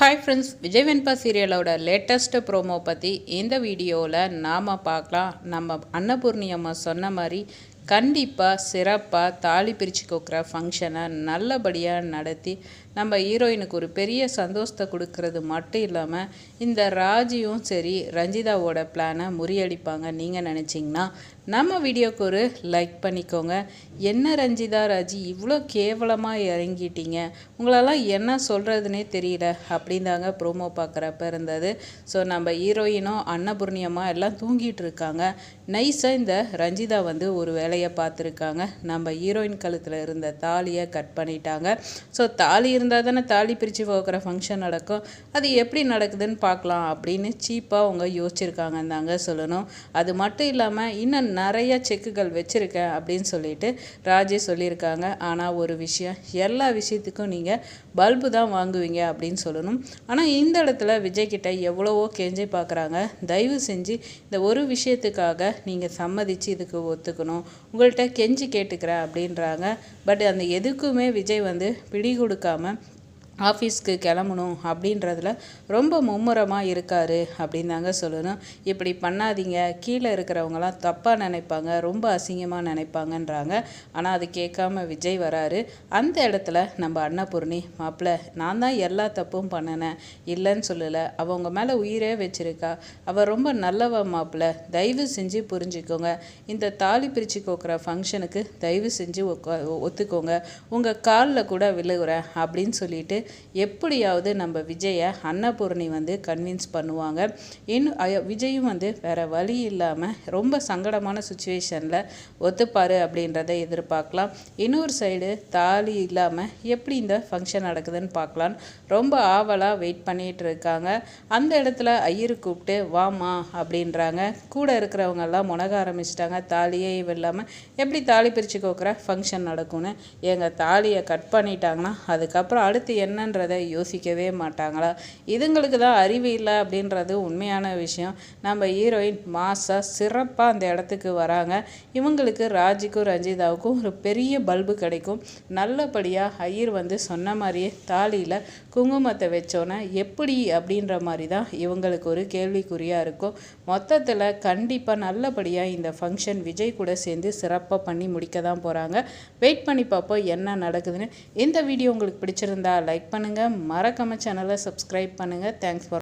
Hi friends Vijay Venba சீரியலோட latest promo பற்றி இந்த வீடியோவில் நாம் பார்க்கலாம். நம்ம அன்னபூர்ணி அம்மா சொன்ன மாதிரி கண்டிப்பாக சிறப்பாக தாலி பிரித்து கோக்குற ஃபங்க்ஷனை நல்லபடியாக நடத்தி நம்ம ஹீரோயினுக்கு ஒரு பெரிய சந்தோஷத்தை கொடுக்கறது மட்டும் இல்லாமல் இந்த ராஜியும் சரி ரஞ்சிதாவோட பிளானை முறியடிப்பாங்க. நீங்கள் நினச்சிங்கன்னா நம்ம வீடியோக்கு ஒரு லைக் பண்ணிக்கோங்க. என்ன ரஞ்சிதா ராஜி இவ்வளோ கேவலமாக இறங்கிட்டீங்க? உங்களெல்லாம் என்ன சொல்கிறதுனே தெரியல. அப்படிந்தாங்க ப்ரோமோ பார்க்குறப்ப இருந்தது. ஸோ நம்ம ஹீரோயினும் அன்னபூர்ணியமாக எல்லாம் தூங்கிட்டு இருக்காங்க. நைஸாக இந்த ரஞ்சிதா வந்து ஒரு கையை பார்த்துருக்காங்க. நம்ம ஹீரோயின் கழுத்தில் இருந்த தாலியை கட் பண்ணிட்டாங்க. ஸோ தாலி இருந்தால் தானே தாலி பிரித்து போக்குற ஃபங்க்ஷன் நடக்கும். அது எப்படி நடக்குதுன்னு பார்க்கலாம் அப்படின்னு சீப்பாக அவங்க யோசிச்சிருக்காங்க தாங்க சொல்லணும். அது மட்டும் இல்லாமல் இன்னும் நிறைய செக்குகள் வச்சுருக்கேன் அப்படின்னு சொல்லிட்டு ராஜே சொல்லியிருக்காங்க. ஆனால் ஒரு விஷயம் எல்லா விஷயத்துக்கும் நீங்கள் பல்பு தான் வாங்குவீங்க அப்படின்னு சொல்லணும். ஆனால் இந்த இடத்துல விஜய் கிட்ட எவ்வளவோ கெஞ்சி பார்க்குறாங்க. தயவு செஞ்சு இந்த ஒரு விஷயத்துக்காக நீங்கள் சம்மதிச்சு இதுக்கு ஒத்துக்கணும். உங்கள்கிட்ட கெஞ்சி கேட்டுக்கிறேன் அப்படின்றாங்க. பட் அந்த எதுக்குமே விஜய் வந்து பிடி கொடுக்காம ஆஃபீஸ்க்கு கிளம்பணும் அப்படின்றதுல ரொம்ப மும்முரமாக இருக்கார் அப்படின்னு தாங்க சொல்லணும். இப்படி பண்ணாதீங்க. கீழே இருக்கிறவங்களாம் தப்பாக நினைப்பாங்க ரொம்ப அசிங்கமாக நினைப்பாங்கன்றாங்க. ஆனால் அது கேட்காம விஜய் வராரு. அந்த இடத்துல நம்ம அன்னபூர்ணி மாப்பிள்ள நான் தான் எல்லா தப்பும் பண்ணினேன். இல்லைன்னு சொல்லலை. அவங்க மேலே உயிரே வச்சுருக்கா. அவள் ரொம்ப நல்லவ மாப்பிள்ள தயவு செஞ்சு புரிஞ்சுக்கோங்க. இந்த தாலி பிரித்து கோக்குற ஃபங்க்ஷனுக்கு தயவு செஞ்சு ஒத்துக்கோங்க. உங்கள் காலில் கூட விழுகுறேன் அப்படின்னு சொல்லிட்டு எப்படியாவது நம்ம விஜயை அன்னபூர்ணி வந்து கன்வின்ஸ் பண்ணுவாங்க. இன்னும் விஜயும் வந்து வேறு வழி இல்லாமல் ரொம்ப சங்கடமான சுச்சுவேஷனில் ஒத்துப்பார் அப்படின்றத எதிர்பார்க்கலாம். இன்னொரு சைடு தாலி இல்லாமல் எப்படி இந்த ஃபங்க்ஷன் நடக்குதுன்னு பார்க்கலாம். ரொம்ப ஆவலாக வெயிட் பண்ணிகிட்டு இருக்காங்க. அந்த இடத்துல ஐயர் கூப்பிட்டு வாமா அப்படின்றாங்க. கூட இருக்கிறவங்கெல்லாம் முனக ஆரம்பிச்சிட்டாங்க. தாலியே இல்லாமல் எப்படி தாலி பிரித்து கோக்குற ஃபங்க்ஷன் நடக்கும்னு. எங்கள் தாலியை கட் பண்ணிட்டாங்கன்னா அதுக்கப்புறம் அடுத்து என்ன என்னன்றதை யோசிக்கவே மாட்டாங்களா? இதுங்களுக்கு தான் அறிவு இல்லை அப்படின்றது உண்மையான விஷயம். நம்ம ஹீரோயின் மாசாக சிறப்பாக அந்த இடத்துக்கு வராங்க. இவங்களுக்கு ராஜிக்கும் ரஞ்சிதாவுக்கும் ஒரு பெரிய பல்பு கிடைக்கும். நல்லபடியாக ஐயர் வந்து சொன்ன மாதிரியே தாலியில் குங்குமத்தை வச்சோன்னே எப்படி அப்படின்ற மாதிரி தான் இவங்களுக்கு ஒரு கேள்விக்குறியாக இருக்கும். மொத்தத்தில் கண்டிப்பாக நல்லபடியாக இந்த ஃபங்க்ஷன் விஜய் கூட சேர்ந்து சிறப்பாக பண்ணி முடிக்க தான் போகிறாங்க வெயிட் பண்ணி பார்ப்போம் என்ன நடக்குதுன்னு. இந்த வீடியோ உங்களுக்கு பிடிச்சிருந்தா லைக் பண்ணுங்கள் மறக்காமல் சேனலை சப்ஸ்கிரைப் பண்ணுங்கள் தேங்க்ஸ் ஃபார்